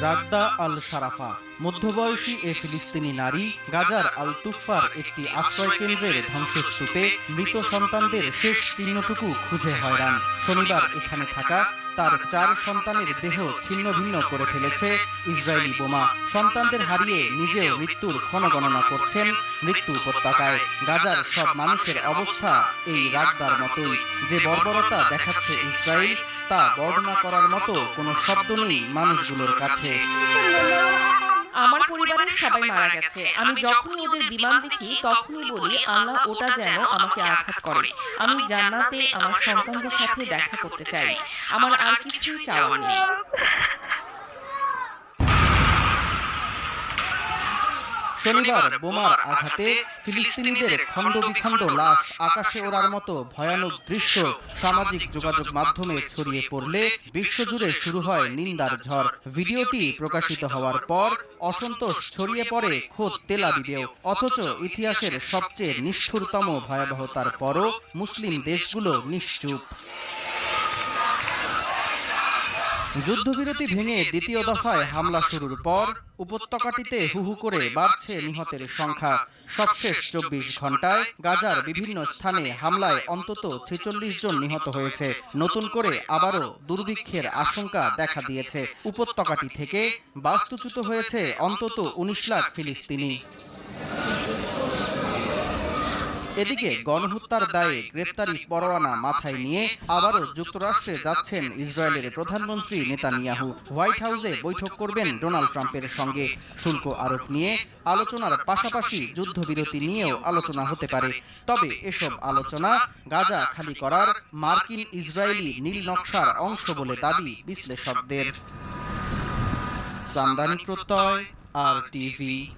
রাগদা আল সারাফা মধ্যবয়সী এ ফিলিস্তিনি নারী, গাজার আল তুফার একটি আশ্রয় কেন্দ্রের ধ্বংসস্তূপে মৃত সন্তানদের শেষ চিহ্নটুকু খুঁজে হয়রান। শনিবার এখানে থাকা তার চার সন্তানের দেহ ছিন্ন ভিন্ন করে ফেলেছে। ইসরায়েলি বোমা সন্তানদের হারিয়ে নিজেও মৃত্যুর ক্ষণগণনা করছেন। মৃত্যু উপত্যকায় গাজার সব মানুষের অবস্থা এই রাগদার মতোই। যে বর্বরতা দেখাচ্ছে ইসরায়েল, তা বর্ণনা করার মতো কোনো শব্দ নেই মানুষগুলোর কাছে। আমার পরিবারের সবাই মারা গেছে। আমি যখন ওদের বিমান দেখি তখনই বলি আল্লাহ ওটা যেন আমাকে আঘাত করে। আমি জান্নাতে আমার সন্তানদের সাথে দেখা করতে চাই। আমার আর কিছুই চাওয়ার নেই। শনিবার বোমার আঘাতে ফিলিস্তিনিদের খণ্ড বিখণ্ড লাশ আকাশে ওড়ার মতো ভয়ানক দৃশ্য সামাজিক যোগাযোগ মাধ্যমে ছড়িয়ে পড়লে বিশ্বজুড়ে শুরু হয় নিন্দার ঝড়। ভিডিওটি প্রকাশিত হওয়ার পর অসন্তোষ ছড়িয়ে পড়ে খোদ তেলাবিবেও। অথচ ইতিহাসের সবচেয়ে নিষ্ঠুরতম ভয়াবহতার পরও মুসলিম দেশগুলো নিশ্চুপ। যুদ্ধবিরতি ভেঙে দ্বিতীয় দফায় হামলা শুরুর পর উপত্যকাটিতে হুহু করে বাড়ছে নিহতের সংখ্যা। সবশেষ চব্বিশ ঘন্টায় গাজার বিভিন্ন স্থানে হামলায় অন্তত ছেচল্লিশ জন নিহত হয়েছে। নতুন করে আবারও দুর্ভিক্ষের আশঙ্কা দেখা দিয়েছে। উপত্যকাটি থেকে বাস্তুচ্যুত হয়েছে অন্তত উনিশ লাখ ফিলিস্তিনি। এদিকে গণহত্যার দায়ে গ্রেপ্তারি পরোয়ানা মাথায় নিয়ে আবারও যুক্তরাষ্ট্রে যাচ্ছেন ইসরায়েলের প্রধানমন্ত্রী নেতানিয়াহু। হোয়াইট হাউসে বৈঠক করবেন ডোনাল্ড ট্রাম্পের সঙ্গে। শুল্ক আরোপ নিয়ে আলোচনার পাশাপাশি যুদ্ধবিরতি নিয়েও আলোচনা হতে পারে। তবে এসব আলোচনা গাজা খালি করার মার্কিন ইসরায়েলি নীল নকশার অংশ বলে দাবি বিশ্লেষকদের। সামদানি প্রত্যয়, আর টিভি।